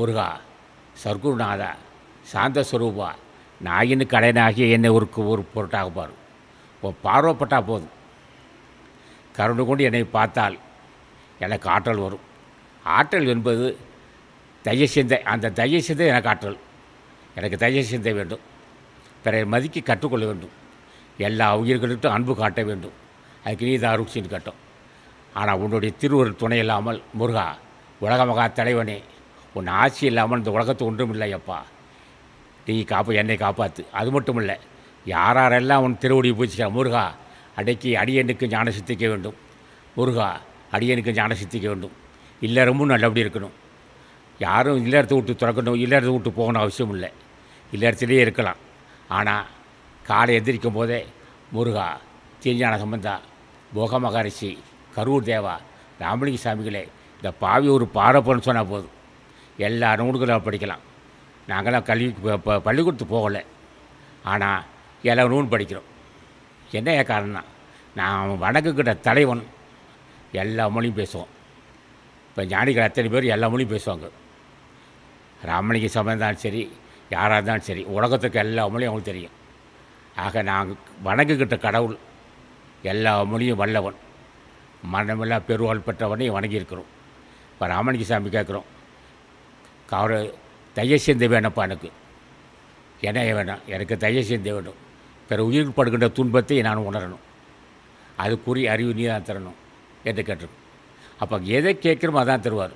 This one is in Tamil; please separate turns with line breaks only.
முருகா சர்க்குருநாதா சாந்த ஸ்வரூபா நாயின்னு கடையனாகிய என்னை ஒரு ஒரு பொருட்டாக பாரு. உன் பார்வப்பட்டால் போதும். கருணை கொண்டு என்னை பார்த்தால் எனக்கு ஆற்றல் வரும். ஆற்றல் என்பது தய சிந்தை அந்த தய சிந்தை எனக்கு ஆற்றல். எனக்கு தய சிந்தை வேண்டும். பிறரை மதிக்க கற்றுக்கொள்ள வேண்டும். எல்லா உயிர்களுக்கும் அன்பு காட்ட வேண்டும். அதுக்கு நீ தான் அருட்சின்னு கட்டும். ஆனால் உன்னுடைய திருவருள் துணை இல்லாமல் முருகா உலக மகா தலைவனே. உன் ஆட்சி இல்லாமல் இந்த உலகத்து ஒன்றும் இல்லையப்பா. நீ காப்பா என்னை காப்பாற்று அது மட்டும் இல்லை யாரெல்லாம் உன் திருவடி பூச்சிக்கிற முருகா அடைக்கி அடியனுக்கு ஞான சித்திக்க வேண்டும். முருகா அடியனுக்கு ஞான சித்திக்க வேண்டும். இல்லறமும் நல்லபடி இருக்கணும். யாரும் இல்லறத்தை விட்டு திறக்கணும் இல்லறத்தை விட்டு போகணும் அவசியம் இல்லை. இல்லறத்திலேயே இருக்கலாம். ஆனால் காலை எந்திரிக்கும் போதே முருகா தீஞ்ஞான சம்பந்தா போக மகரிஷி கரூர் தேவா ராமலிங்க சாமிகளே இந்த பாவி ஒரு பாரப்பன்னு சொன்னால் போதும். எல்லா நூல்களும் படிக்கலாம். நாங்களாம் கல்வி இப்போ பள்ளிக்கூடத்துக்கு போகலை. ஆனால் எல்லா நூல் படிக்கிறோம். என்ன காரணம் நான் வடக்குக்கிட்ட தலைவன். எல்லா மொழியும் பேசுவோம். இப்போ ஞானிகள் அத்தனை பேர் எல்லா மொழியும் பேசுவாங்க. ராமலிங்க சமயம் இருந்தாலும் சரி யாராக இருந்தாலும் சரி உலகத்துக்கு எல்லா மொழியும் அவங்களுக்கு தெரியும். ஆக நாங்கள் வணங்குகிட்ட கடவுள். எல்லா மொழியும் வல்லவன். மனமெல்லாம் பெருவாள் பெற்றவனையும் வணங்கியிருக்கிறோம். இப்போ ராமலிங்க சாமி கேட்குறோம் அவர் தய சேர்ந்து வேணப்பா எனக்கு. என்ன வேணாம் எனக்கு தய சேர்ந்து வேணும். பிற உயிர் படுகின்ற துன்பத்தை நான் உணரணும். அதுக்குரிய அறிவு நீ தான் தரணும் என்று கேட்டிருக்கோம். அப்போ எதை கேட்குறோமோ அதான் தருவார்.